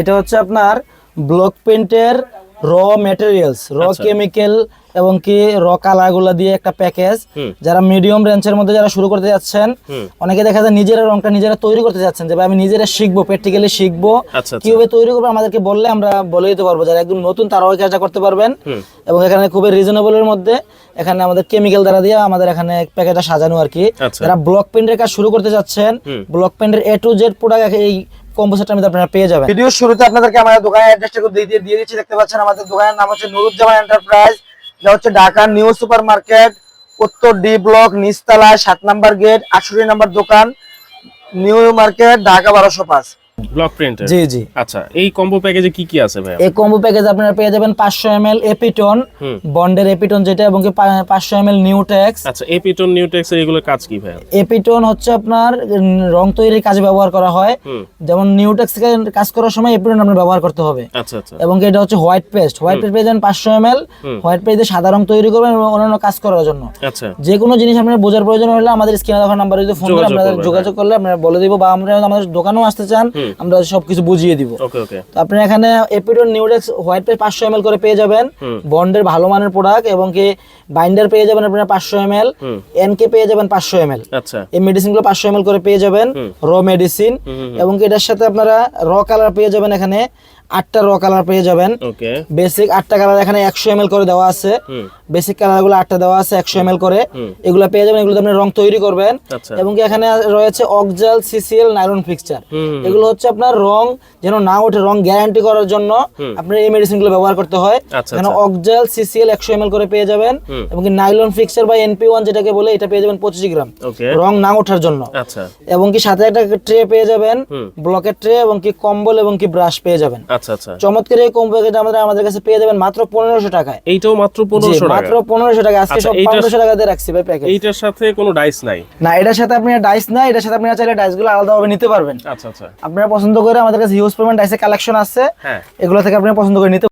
এটা হচ্ছে আপনার ব্লক পেন্টের র ম্যাটেরিয়ালস র। কেমিক্যাল এবং কি র কালারগুলো দিয়ে একটা প্যাকেজ যারা মিডিয়াম রেঞ্জের মধ্যে যারা শুরু করতে যাচ্ছেন অনেকে দেখা যায় নিজেরা রংটা নিজেরা তৈরি করতে যাচ্ছেন যে আমি নিজেরা শিখব প্র্যাকটিক্যালি শিখব আচ্ছা, আচ্ছা। কীভাবে তৈরি করব আমাদেরকে বললে আমরা বলে দিতে পারব যারা একদম নতুন তারাও কাজটা করতে পারবেন এবং এখানে খুবই রিজনেবলের মধ্যে এখানে আমাদের কেমিক্যাল দ্বারা দিয়ে আমাদের এখানে প্যাকেটটা সাজানো আর কি আচ্ছা। যারা ব্লক পেন্টের কাজ শুরু করতে যাচ্ছেন। ব্লক পেন্টের এ টু জেড প্রোডাক্ট এই কম্বো সেটটার মধ্যে আপনারা পেয়ে যাবেন। ভিডিওর শুরুতে আপনাদেরকে আমাদের দোকানের অ্যাড্রেসটা দিয়ে দিয়ে দিয়ে দিচ্ছি দেখতে পাচ্ছেন আমাদের দোকানের নাম হচ্ছে নুরুজ্জামান এন্টারপ্রাইজ যা হচ্ছে ঢাকা নিউ সুপার মার্কেট উত্তর ডি ব্লক নিচতলা সাত নাম্বার গেট আটষট্টি নাম্বার দোকান নিউ মার্কেট ঢাকা বারোশো পাঁচ। ব্লক প্রিন্টার জি জি। আচ্ছা এই কম্বো প্যাকেজে কি কি আছে ভাই এই কম্বো প্যাকেজ আপনারা পেয়ে যাবেন পাঁচশো এম এল এপিটন বন্ডের এপিটন যেটা এবং কি পাঁচশো এম এল নিউটেক্স আচ্ছা এপিটন নিউটেক্স এগুলোর কাজ কি ভাই এপিটন হচ্ছে আপনার রং তৈরির কাজে ব্যবহার করা হয়। যেমন নিউটেক্স কাজ করার সময় এপিটন আপনার ব্যবহার করতে হবে। আচ্ছা আচ্ছা। এবং এটা হচ্ছে হোয়াইট পেস্ট হোয়াইট পেস্ট পেয়ে যাবেন পাঁচশো এম হোয়াইট পেস্ট সাদা রং তৈরি করবেন এবং অন্যান্য কাজ করার জন্য। আচ্ছা। যে কোনো জিনিস আপনার বোঝার প্রয়োজন হলে আমাদের স্ক্রিনে দেখার নাম্বারে যদি ফোন করে আপনাদের করবেন, যোগাযোগ করলে আমরা বলে দিব বা আমরা আমাদের দোকানেও আসতে চান। আমরা সবকিছু বুঝিয়ে দিব। আপনি এখানে এপিডন নিউডেক্স হোয়াইট পেজ পাঁচশো এম করে পেয়ে যাবেন। বন্ডের ভালো মানের প্রোডাক্ট এবং কি বাইন্ডার পেয়ে যাবেন আপনার পাঁচশো এম এল। এনকে পেয়ে যাবেন পাঁচশো এম এল আচ্ছা। এই মেডিসিনগুলো পাঁচশো এম করে পেয়ে যাবেন। র মেডিসিন এবং কি এটার সাথে আপনারা র কালার পেয়ে যাবেন এখানে। আটটা র কালার পেয়ে যাবেন। বেসিক আটটা কালার এখানে একশো এম করে দেওয়া আছে। বেসিক কালারগুলো আটটা দেওয়া আছে একশো এম করে। এগুলো পেয়ে যাবেন এগুলো আপনি রং তৈরি করবেন। আচ্ছা। এবং কি এখানে রয়েছে অকজাল সিসিএল নাইলন ফিক্সচার। এগুলো হচ্ছে আপনার রং যেন না ওঠে রং গ্যারান্টি করার জন্য। আপনার এই মেডিসিনগুলো ব্যবহার করতে হয়। আচ্ছা, এখানে আচ্ছা। অকজাল সিসিএল একশো এম করে পেয়ে যাবেন। এবং কি নাইলন ফিক্সচার বা এনপি ওয়ান যেটাকে বলে এটা পেয়ে যাবেন পঁচিশ গ্রাম। রং না ওঠার জন্য। আচ্ছা। এবং কি সাথে একটা ট্রে পেয়ে যাবেন। ব্লকের ট্রে এবং কি কম্বল এবং কি ব্রাশ পেয়ে যাবেন। আচ্ছা আচ্ছা। চমৎকার এই আমরা আমাদের কাছে পেয়ে যাবেন মাত্র 1500 টাকায়। এইটাও মাত্র 1500 টাকা মাত্র টাকা পনেরোশো টাকা আজকে আচ্ছা, সব এইটা- পনেরোশো টাকা দিয়ে রাখছি ভাই প্যাকেজ এইটার সাথে কোনো ডাইস নাই? না এটার সাথে আপনি ডাইস নাই এটার সাথে আপনারা চাইলে ডাইসগুলো আলাদাভাবে নিতে পারবেন। আচ্ছা আচ্ছা। আপনারা পছন্দ করে আমাদের কাছে হিউজ পেমেন্ট ডাইসের কালেকশন আছে। হ্যাঁ। এগুলো থেকে আপনি পছন্দ করে নিতে